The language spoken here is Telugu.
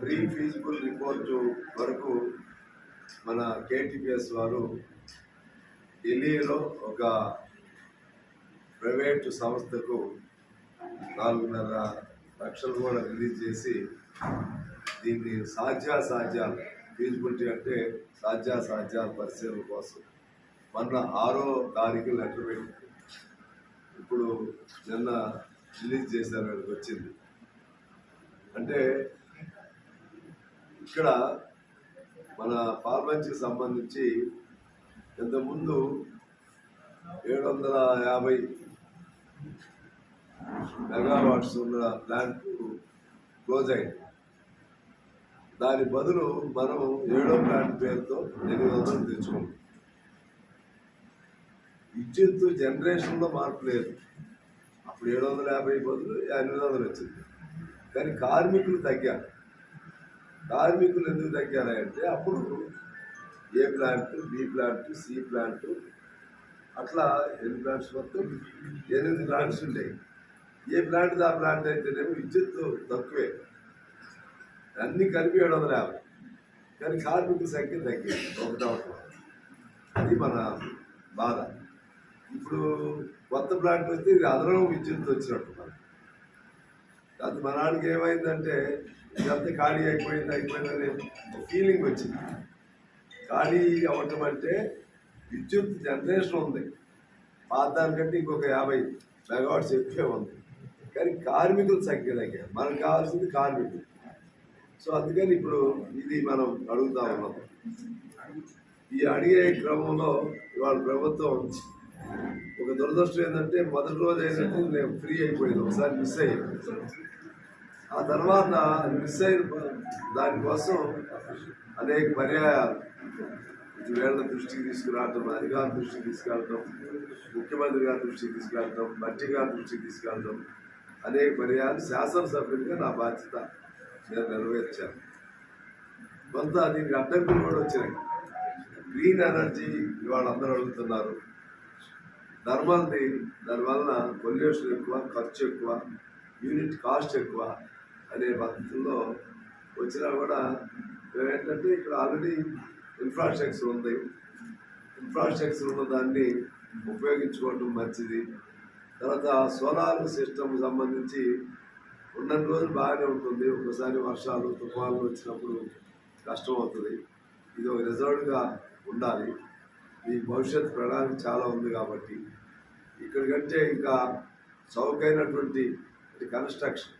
ప్రీ ఫీజిబుల్ రిపోర్టు వరకు మన కేటీపీఎస్ వారు ఢిల్లీలో ఒక ప్రైవేటు సంస్థకు నాలుగున్నర లక్షలు కూడా రిలీజ్ చేసి దీన్ని సాధ్యాసాధ్యాలు ఫీజిబిలిటీ అంటే సాధ్యాసాధ్యాలు పరిశీలన కోసం మొన్న ఆరో తారీఖు లెటర్ పెట్టింది. ఇప్పుడు నిన్న రిలీజ్ చేశారు వచ్చింది. అంటే ఇక్కడ మన ఫార్మసీకి సంబంధించి ఇంతకుముందు ఏడు వందల యాభై మెగావాట్స్ ఉన్న ప్లాంట్ క్లోజ్ అయింది. దాని బదులు మనం ఏడో ప్లాంట్ పేరుతో ఎనిమిది వందలు తెచ్చుకున్నాం. విద్యుత్ జనరేషన్లో మార్పు లేదు. అప్పుడు ఏడు వందల యాభై బదులు ఎనిమిది వందలు వచ్చింది. కానీ కార్మికులు తగ్గారు. కార్మికులు ఎందుకు తగ్గారంటే అప్పుడు A plant B plant C plant అట్లా ఎన్ని ప్లాంట్స్ మొత్తం ఎనిమిది ప్లాంట్స్ ఉండేవి ఏ ప్లాంట్ ఆ ప్లాంట్ అయితేనేమో విద్యుత్ తక్కువే. అన్నీ కలిపి ఏడు వందల యాభై. కానీ కార్మికుల సంఖ్య తగ్గింది. ఒకటో అది మన బాధ. ఇప్పుడు కొత్త ప్లాంట్ వస్తే ఇది అదనం విద్యుత్ వచ్చినట్టు మనకి. అది మన ఏమైందంటే ఇదంతా ఖాళీ అయిపోయింది అయిపోయింది ఒక ఫీలింగ్ వచ్చింది. ఖాళీ అవ్వటం అంటే విద్యుత్ జనరేషన్ ఉంది. పాత దానికంటే ఇంకొక యాభై మెగావాట్స్ ఎక్కువే ఉంది. కానీ కార్మికుల సంఖ్య తగ్గారు మనకు కావాల్సింది కార్మికులు. సో అందుకని ఇప్పుడు ఇది మనం అడుగుతా ఉన్నాం. ఈ అడిగే క్రమంలో ఇవాళ ప్రభుత్వం ఒక దురదృష్టం ఏంటంటే మొదటి రోజు ఏంటంటే నేను ఫ్రీ అయిపోయింది ఒకసారి మిస్ అయ్యింది ఆ తర్వాత మిస్ అయిన దానికోసం అనేక పర్యాయాలు. ఇటు వేళ్ళ దృష్టికి తీసుకురావటం అధికారుల దృష్టికి తీసుకెళ్ళటం ముఖ్యమంత్రి గారి దృష్టికి తీసుకెళ్ళటం మంత్రి గారి దృష్టికి తీసుకెళ్ళటం అనేక పర్యాయాలు శాసనసభ్యుడిగా నా బాధ్యత నేను నెరవేర్చాను. కొంత దీనికి అడ్డంకులు కూడా వచ్చినాయి. గ్రీన్ ఎనర్జీ ఇవాళ అందరూ అడుగుతున్నారు. థర్మల్ది దానివల్ల పొల్యూషన్ ఎక్కువ ఖర్చు ఎక్కువ యూనిట్ కాస్ట్ ఎక్కువ అనే పద్ధతుల్లో వచ్చినా కూడా ఏంటంటే ఇక్కడ ఆల్రెడీ ఇన్ఫ్రాస్ట్రక్చర్ ఉంది. ఇన్ఫ్రాస్ట్రక్చర్ ఉన్న దాన్ని ఉపయోగించుకోవడం మంచిది. తర్వాత సోలార్ సిస్టమ్ సంబంధించి ఉన్న రోజులు బాగానే ఉంటుంది. ఒకసారి వర్షాలు తుఫాన్లు వచ్చినప్పుడు కష్టం అవుతుంది ఇది ఒక రిజర్వ్డ్గా ఉండాలి. ఈ భవిష్యత్ ప్రణాళిక చాలా ఉంది కాబట్టి. ఇక్కడికంటే ఇంకా చౌకైనటువంటి కన్స్ట్రక్షన్